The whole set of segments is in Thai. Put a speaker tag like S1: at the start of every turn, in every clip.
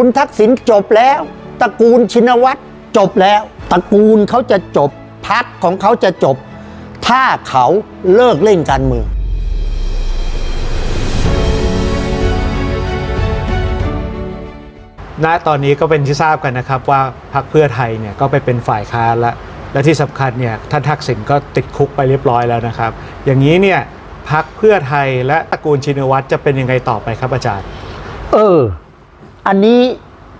S1: คุณทักษิณจบแล้วตระกูลชินวัตรจบแล้วตระกูลเขาจะจบพักของเขาจะจบ ถ้าเขาเลิกเล่นการเมือง
S2: ณตอนนี้ก็เป็นที่ทราบกันนะครับว่าพรรคเพื่อไทยเนี่ยก็ไปเป็นฝ่ายค้านแล้วและที่สำคัญเนี่ยท่านทักษิณก็ติดคุกไปเรียบร้อยแล้วนะครับ อย่างนี้เนี่ยพรรคเพื่อไทยและตระกูลชินวัตรจะเป็นยังไงต่อไปครับอาจารย์
S1: เออ อันนี้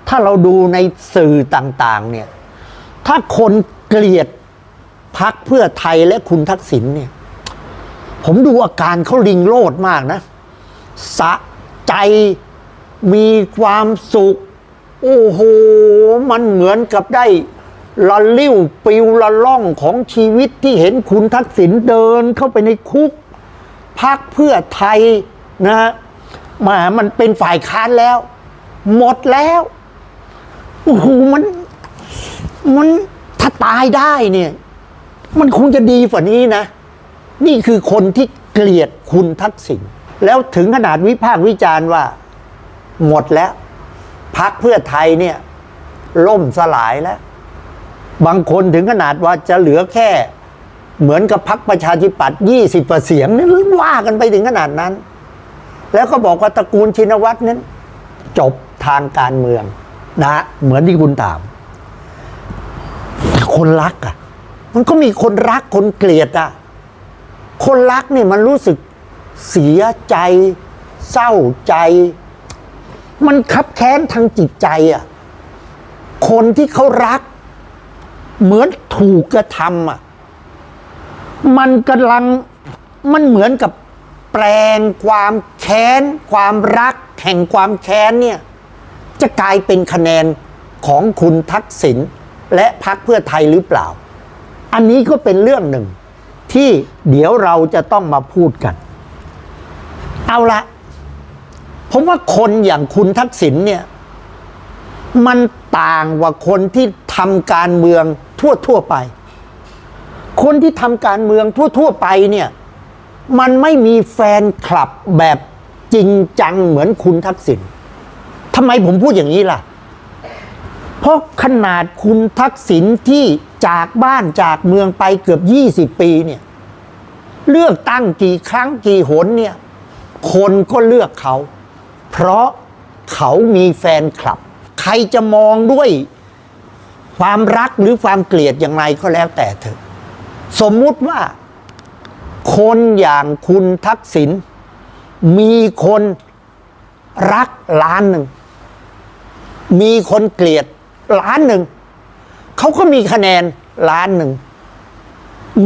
S1: ถ้าเราดูในสื่อต่าง ๆ เนี่ย ถ้าคนเกลียดพักเพื่อไทยและคุณทักษิณเนี่ย ผมดูอาการเขาลิงโลดมากนะ สะใจมีความสุข โอ้โห มันเหมือนกับได้ละลิ้วปิวละล่องของชีวิตที่เห็นคุณทักษิณเดินเข้าไปในคุกพักเพื่อไทยนะฮะมามันเป็นฝ่ายค้านแล้ว หมดแล้วโอ้โหมัน มันถ้าตายได้เนี่ย มันคงจะดีกว่านี้นะ นี่คือคนที่เกลียดคุณทักษิณแล้วถึงขนาดวิพากษ์วิจารณ์ว่า หมดแล้วพักเพื่อไทยเนี่ย ล่มสลายแล้ว บางคนถึงขนาดว่าจะเหลือแค่ เหมือนกับพักประชาธิปัตย์ยี่สิบเสียงนี่ว่ากันไปถึงขนาดนั้น แล้วก็บอกว่าตระกูลชินวัตรนั้น จบ ทางการเมืองนะเหมือนที่คุณถามแต่คนรักอะ มันก็มีคนรักคนเกลียดอะ คนรักเนี่ยมันรู้สึกเสียใจ เศร้าใจ มันคับแค้นทางจิตใจอะ คนที่เขารัก เหมือนถูกกระทำอะ มันกำลังมันเหมือนกับแปลงความแค้น ความรักแห่งความแค้นเนี่ย จะกลายเป็นคะแนนของคุณทักษิณและพรรคเพื่อไทยหรือเปล่า อันนี้ก็เป็นเรื่องหนึ่ง ที่เดี๋ยวเราจะต้องมาพูดกัน เอาละผมว่าคนอย่างคุณทักษิณเนี่ย มันต่างกว่าคนที่ทำการเมืองทั่วทั่วไป คนที่ทำการเมืองทั่วๆไปเนี่ย มันไม่มีแฟนคลับแบบจริงจังเหมือนคุณทักษิณ ทำไมผมพูดอย่างนี้ล่ะ เพราะขนาดคุณทักษิณที่จากบ้านจากเมืองไปเกือบ20ปีเนี่ย เลือกตั้งกี่ครั้งกี่หนเนี่ย คนก็เลือกเขา เพราะเขามีแฟนคลับ ใครจะมองด้วยความรักหรือความเกลียดอย่างไรก็แล้วแต่เถอะสมมุติว่า คนอย่างคุณทักษิณมีคนรักล้านหนึ่ง มีคนเกลียดล้านหนึ่ง เขาก็มีคะแนนล้านหนึ่ง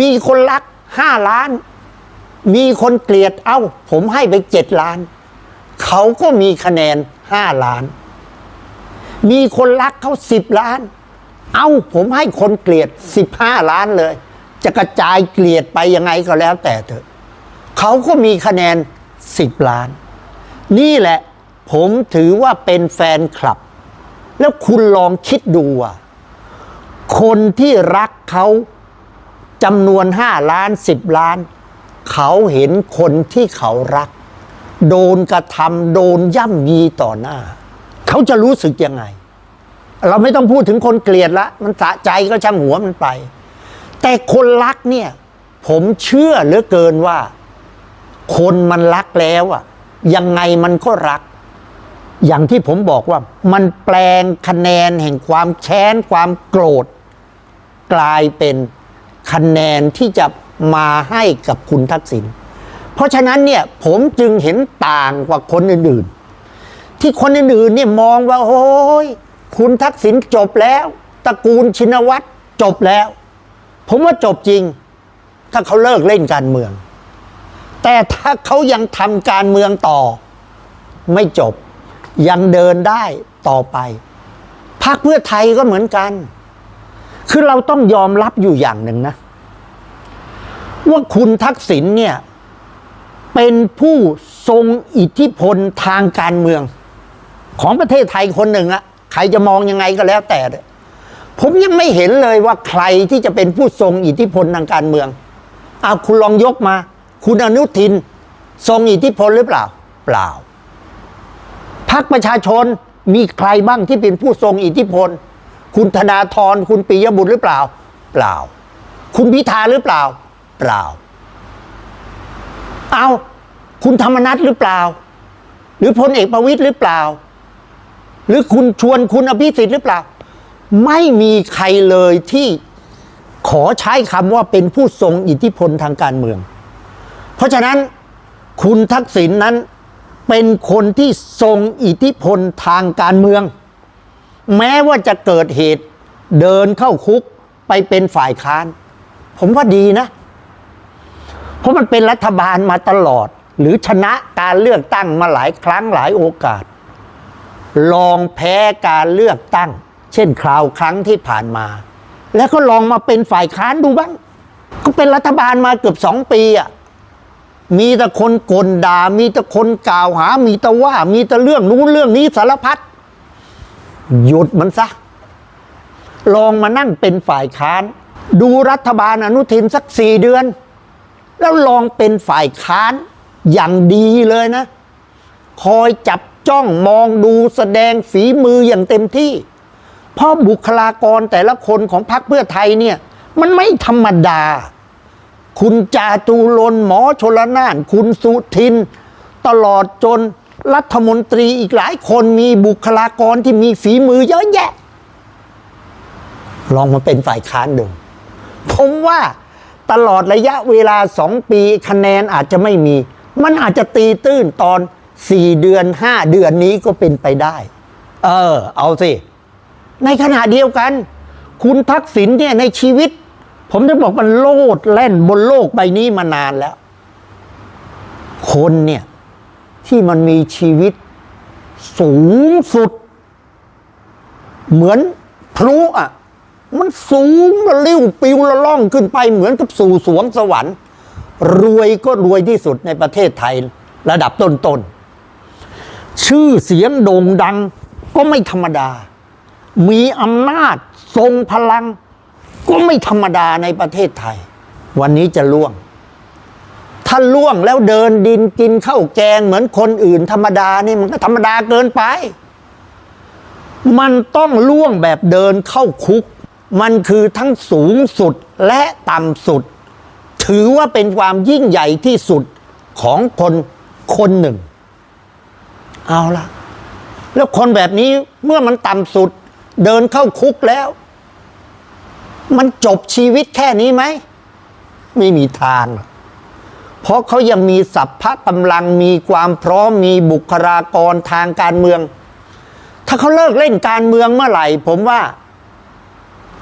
S1: มีคนรักห้าล้าน มีคนเกลียดเอ้า ผมให้ไปเจ็ดล้าน เขาก็มีคะแนนห้าล้าน มีคนรักเขาสิบล้าน เอ้า ผมให้คนเกลียดสิบห้าล้านเลย จะกระจายเกลียดไปยังไงก็แล้วแต่เถอะ เขาก็มีคะแนนสิบล้าน นี่แหละผมถือว่าเป็นแฟนคลับ แล้วคุณลองคิดดูอะคนที่รักเขาจำนวนห้าล้านสิบล้าน เขาเห็นคนที่เขารัก โดนกระทำโดนย่ำยีต่อหน้า เขาจะรู้สึกยังไง เราไม่ต้องพูดถึงคนเกลียดละ มันสะใจก็ช่างหัวมันไป แต่คนรักเนี่ย ผมเชื่อเหลือเกินว่า คนมันรักแล้วอะยังไงมันก็รัก อย่างที่ผมบอกว่ามันแปลงคะแนนแห่งความแค้นความโกรธ กลายเป็นคะแนนที่จะมาให้กับคุณทักษิณเพราะฉะนั้นเนี่ยผมจึงเห็นต่างกว่าคนอื่นๆ ที่คนอื่นๆเนี่ยมองว่าโอ้ยคุณทักษิณจบแล้วตระกูลชินวัตรจบแล้ว ผมว่าจบจริง ถ้าเขาเลิกเล่นการเมือง แต่ถ้าเขายังทำการเมืองต่อ ไม่จบ ยังเดินได้ต่อไปพรรคเพื่อไทยก็เหมือนกัน คือเราต้องยอมรับอยู่อย่างหนึ่งนะ ว่าคุณทักษิณเนี่ย เป็นผู้ทรงอิทธิพลทางการเมือง ของประเทศไทยคนหนึ่งอะใครจะมองยังไงก็แล้วแต่ ผมยังไม่เห็นเลยว่าใครที่จะเป็นผู้ทรงอิทธิพลทางการเมืองเอาคุณลองยกมา คุณอนุทิน ทรงอิทธิพลหรือเปล่า เปล่า พรรคประชาชนมีใครบ้างที่เป็นผู้ทรงอิทธิพล คุณธนาธรคุณปิยบุตรหรือเปล่า เปล่า คุณพิธาหรือเปล่า เปล่า เอาคุณธรรมนัฐหรือเปล่า หรือพลเอกประวิตยหรือเปล่า หรือคุณชวนคุณอภิสิทธิ์หรือเปล่า ไม่มีใครเลยที่ขอใช้คำว่าเป็นผู้ทรงอิทธิพลทางการเมือง เพราะฉะนั้นคุณทักษิณนนั้น เป็นคนที่ทรงอิทธิพลทางการเมือง แม้ว่าจะเกิดเหตุเดินเข้าคุกไปเป็นฝ่ายค้าน ผมว่าดีนะ เพราะมันเป็นรัฐบาลมาตลอด หรือชนะการเลือกตั้งมาหลายครั้งหลายโอกาส ลองแพ้การเลือกตั้ง เช่นคราวครั้งที่ผ่านมา แล้วก็ลองมาเป็นฝ่ายค้านดูบ้าง ก็เป็นรัฐบาลมาเกือบสองปีอะ มีแต่คนกลด่า มีแต่คนกล่าวหา มีแต่ว่า มีแต่เรื่องนู้นเรื่องนี้สารพัดหยุดมันซะ ลองมานั่งเป็นฝ่ายค้าน ดูรัฐบาลอนุทินสักสี่เดือน แล้วลองเป็นฝ่ายค้านอย่างดีเลยนะ คอยจับจ้องมองดูแสดงฝีมืออย่างเต็มที่เพราะบุคลากรแต่ละคนของพรรคเพื่อไทยเนี่ย มันไม่ธรรมดา คุณจาตูรนหมอชลนานคุณสุทิน ตลอดจนรัฐมนตรีอีกหลายคนมีบุคลากรที่มีฝีมือเยอะแยะ ลองมาเป็นฝ่ายค้านดู ผมว่าตลอดระยะเวลาสองปีคะแนนอาจจะไม่มี มันอาจจะตีตื้นตอนสี่เดือนห้าเดือนนี้ก็เป็นไปได้ เออ เอาสิ ในขณะเดียวกัน คุณทักษิณเนี่ยในชีวิต ผมจะบอกมันโลดแล่นบนโลกใบนี้มานานแล้ว คนเนี่ย ที่มันมีชีวิตสูงสุด เหมือนพลุอะ มันสูงระลิ้วปิวละล่องขึ้นไปเหมือนกับสู่สวงสวรรค์ รวยก็รวยที่สุดในประเทศไทยระดับต้นๆ ชื่อเสียงโด่งดังก็ไม่ธรรมดา มีอำนาจทรงพลัง ก็ไม่ธรรมดาในประเทศไทย วันนี้จะล่วง ถ้าล่วงแล้วเดินดินกินข้าวแกงเหมือนคนอื่นธรรมดานี่มันก็ธรรมดาเกินไป มันต้องล่วงแบบเดินเข้าคุก มันคือทั้งสูงสุดและต่ำสุด ถือว่าเป็นความยิ่งใหญ่ที่สุดของคนคนหนึ่ง เอาละแล้วคนแบบนี้เมื่อมันต่ำสุด เดินเข้าคุกแล้ว มันจบชีวิตแค่นี้ไหม ไม่มีทาง เพราะเขายังมีสัพพะกำลังมีความพร้อมมีบุคลากรทางการเมือง ถ้าเขาเลิกเล่นการเมืองเมื่อไหร่ ผมว่า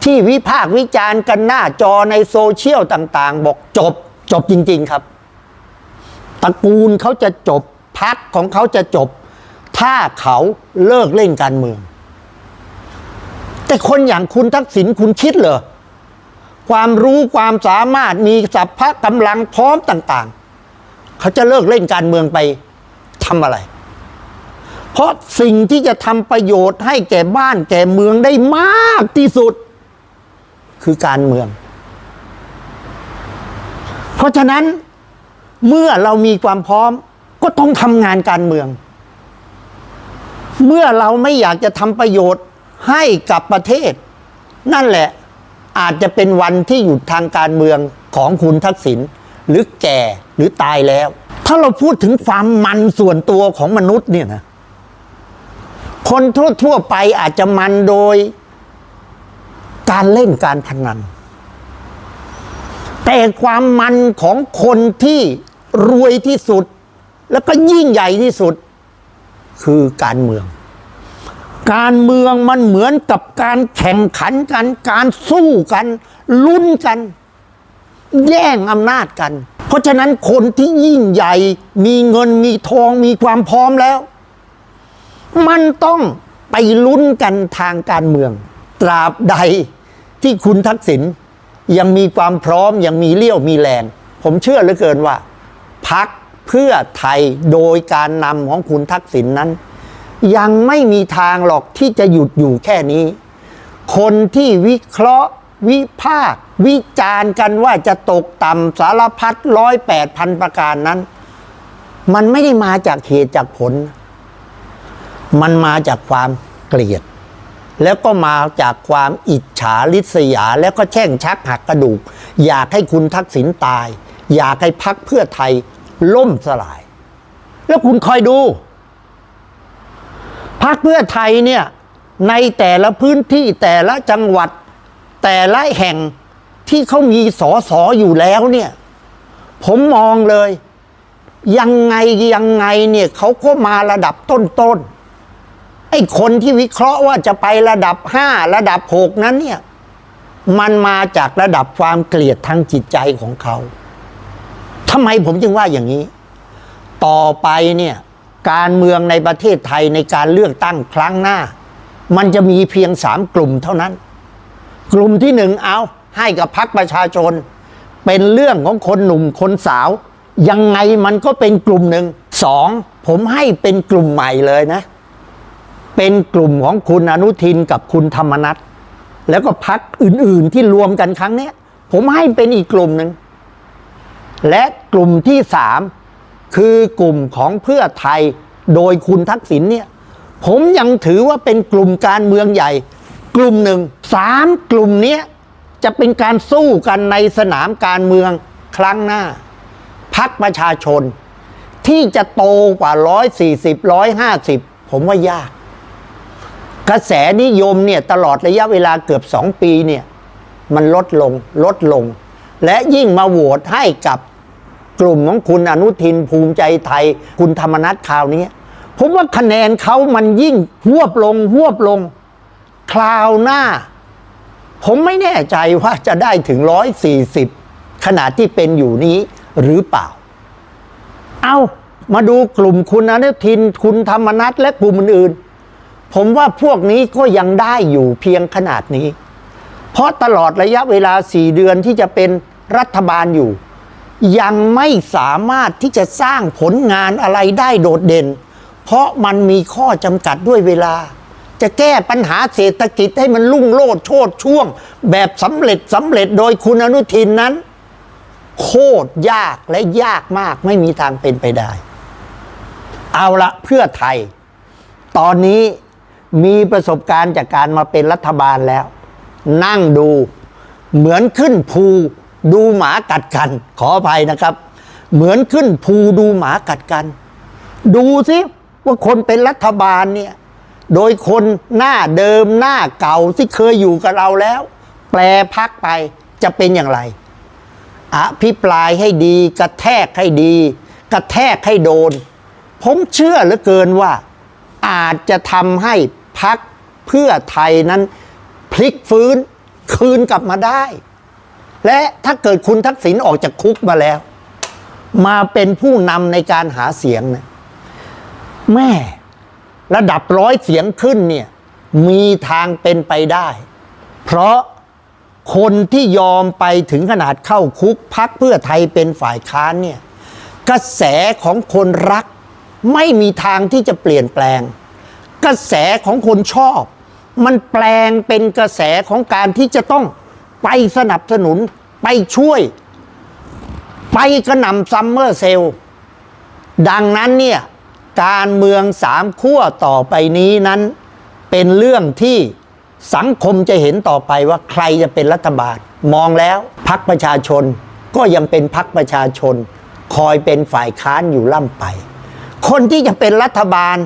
S1: ที่วิพากษ์วิจารณ์กันหน้าจอในโซเชียลต่าง ๆ บอกจบจบจริง ๆครับตระกูลเขาจะจบพักของเขาจะจบ ถ้าเขาเลิกเล่นการเมือง แต่คนอย่างคุณทักษิณคุณคิดเหรอ ความรู้ความสามารถมีสัพพะกำลังพร้อมต่าง ๆ เขาจะเลิกเล่นการเมืองไปทำอะไร เพราะสิ่งที่จะทำประโยชน์ให้แก่บ้านแก่เมืองได้มากที่สุด คือการเมือง เพราะฉะนั้นเมื่อเรามีความพร้อมก็ต้องทำงานการเมือง เมื่อเราไม่อยากจะทำประโยชน์ให้กับประเทศ นั่นแหละ อาจจะเป็นวันที่หยุดทางการเมืองของคุณทักษิณหรือแก่หรือตายแล้ว ถ้าเราพูดถึงความมันส่วนตัวของมนุษย์เนี่ยนะคนทั่วๆไปอาจจะมันโดยการเล่นการพนัน แต่ความมันของคนที่รวยที่สุด แล้วก็ยิ่งใหญ่ที่สุด คือการเมือง การเมืองมันเหมือนกับการแข่งขันกัน การสู้กัน ลุ้นกัน แย่งอำนาจกัน เพราะฉะนั้นคนที่ยิ่งใหญ่ มีเงินมีทองมีความพร้อมแล้ว มันต้องไปลุ้นกันทางการเมือง ตราบใดที่คุณทักษิณยังมีความพร้อมยังมีเลี้ยวมีแรง ผมเชื่อเหลือเกินว่า พักเพื่อไทยโดยการนำของคุณทักษิณนนั้น ยังไม่มีทางหรอกที่จะหยุดอยู่แค่นี้ คนที่วิเคราะห์ วิพากษ์วิจารณ์กันว่าจะตกต่ำสารพัดร้อยแปดพันประการนั้น มันไม่ได้มาจากเหตุจากผลมมันมาจากความเกลียด แล้วก็มาจากความอิจฉาริษยา แล้วก็แช่งชักหักกระดูก อยากให้คุณทักษิณตาย อยากให้พักเพื่อไทยล่มสลาย แล้วคุณคอยดู พักเพื่อไทยเนี่ยในแต่ละพื้นที่แต่ละจังหวัด แต่ละแห่งที่เขามีสอสออยู่แล้วเนี่ย ผมมองเลย ยังไงยังไงเนี่ยเขาก็มาระดับต้นๆไอ้คนที่วิเคราะห์ว่าจะไประดับห้าระดับหกนั้นเนี่ย มันมาจากระดับความเกลียดทางจิตใจของเขาทำไมผมจึงว่าอย่างนี้ ต่อไปเนี่ย การเมืองในประเทศไทยในการเลือกตั้งครั้งหน้า มันจะมีเพียงสามกลุ่มเท่านั้น กลุ่มที่หนึ่งเอาให้กับพรรคประชาชน เป็นเรื่องของคนหนุ่มคนสาว ยังไงมันก็เป็นกลุ่มหนึ่งสองผมให้เป็นกลุ่มใหม่เลยนะ เป็นกลุ่มของคุณอนุทินกับคุณธรรมนัฐแล้วก็พักอื่นๆที่รวมกันครั้งนี้ผมให้เป็นอีกกลุ่มหนึ่งและกลุ่มที่สาม คือกลุ่มของเพื่อไทยโดยคุณทักษิณเนี่ยผมยังถือว่าเป็นกลุ่มการเมืองใหญ่ กลุ่มหนึ่งสามกลุ่มนี้จะเป็นการสู้กันในสนามการเมืองครั้งหน้าพักประชาชน ที่จะโตกว่า 140 150 ผมว่ายาก กระแสนิยมเนี่ยตลอดระยะเวลาเกือบสองปีเนี่ยมันลดลงลดลง และยิ่งมาโหวตให้กับ กลุ่มของคุณอนุทินภูมิใจไทย คุณธรรมนัฐคราวนี้ ผมว่าคะแนนเขามันยิ่งหวบลงหวบลง คราวหน้า ผมไม่แน่ใจว่าจะได้ถึงร้อยสี่สิบขนาดที่เป็นอยู่นี้หรือเปล่า เอามาดูกลุ่มคุณอนุทิน คุณธรรมนัฐและกลุ่มอื่นๆ ผมว่าพวกนี้ก็ยังได้อยู่เพียงขนาดนี้ เพราะตลอดระยะเวลาสี่เดือนที่จะเป็นรัฐบาลอยู่ ยังไม่สามารถที่จะสร้างผลงานอะไรได้โดดเด่น เพราะมันมีข้อจำกัดด้วยเวลา จะแก้ปัญหาเศรษฐกิจให้มันลุ่งโลดโชดช่วง แบบสำเร็จสำเร็จโดยคุณอนุทินนั้น โคตรยากและยากมากไม่มีทางเป็นไปได้ เอาละเพื่อไทย ตอนนี้มีประสบการณ์จากการมาเป็นรัฐบาลแล้ว นั่งดูเหมือนขึ้นภู ดูหมากัดกัน ขออภัยนะครับ เหมือนขึ้นภูดูหมากัดกัน ดูสิว่าคนเป็นรัฐบาลเนี่ย โดยคนหน้าเดิมหน้าเก่าที่เคยอยู่กับเราแล้ว แปลพักไปจะเป็นอย่างไรอภิปรายให้ดี กระแทกให้ดี กระแทกให้โดน ผมเชื่อเหลือเกินว่า อาจจะทำให้พักเพื่อไทยนั้น พลิกฟื้นคืนกลับมาได้ และถ้าเกิดคุณทักษิณออกจากคุกมาแล้ว มาเป็นผู้นำในการหาเสียงนะแม่ระดับร้อยเสียงขึ้นเนี่ยมีทางเป็นไปได้ เพราะคนที่ยอมไปถึงขนาดเข้าคุกพักเพื่อไทยเป็นฝ่ายค้านเนี่ยกระแสของคนรัก ไม่มีทางที่จะเปลี่ยนแปลง กระแสของคนชอบ มันแปลงเป็นกระแสของการที่จะต้อง ไปสนับสนุนไปช่วย ไปกระหน่ำซัมเมอร์เซลล์ดังนั้นเนี่ยการเมืองสามขั้วต่อไปนี้นั้น เป็นเรื่องที่สังคมจะเห็นต่อไปว่าใครจะเป็นรัฐบาล มองแล้วพักประชาชนก็ยังเป็นพักประชาชน คอยเป็นฝ่ายค้านอยู่ล่ำไป คนที่จะเป็นรัฐบาล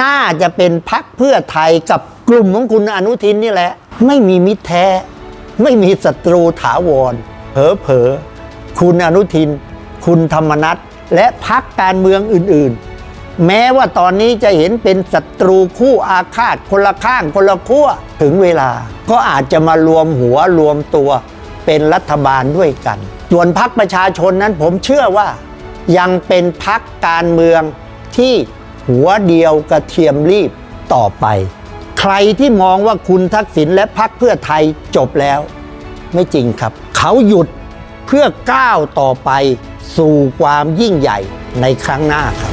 S1: น่าจะเป็นพักเพื่อไทยกับกลุ่มของคุณอนุทินนี่แหละ ไม่มีมิตรแท้ ไม่มีศัตรูถาวร เผลอเผลอคุณอนุทิน คุณธรรมนัฐและพักการเมืองอื่นๆ แม้ว่าตอนนี้จะเห็นเป็นศัตรูคู่อาฆาตคนละข้างคนละขั้วถึงเวลา ก็อาจจะมารวมหัวรวมตัวเป็นรัฐบาลด้วยกัน ส่วนพักประชาชนนั้นผมเชื่อว่า ยังเป็นพักการเมืองที่หัวเดียวกระเทียมรีบต่อไป ใครที่มองว่าคุณทักษิณและพักเพื่อไทยจบแล้ว ไม่จริงครับ เขาหยุดเพื่อก้าวต่อไปสู่ความยิ่งใหญ่ในครั้งหน้าครับ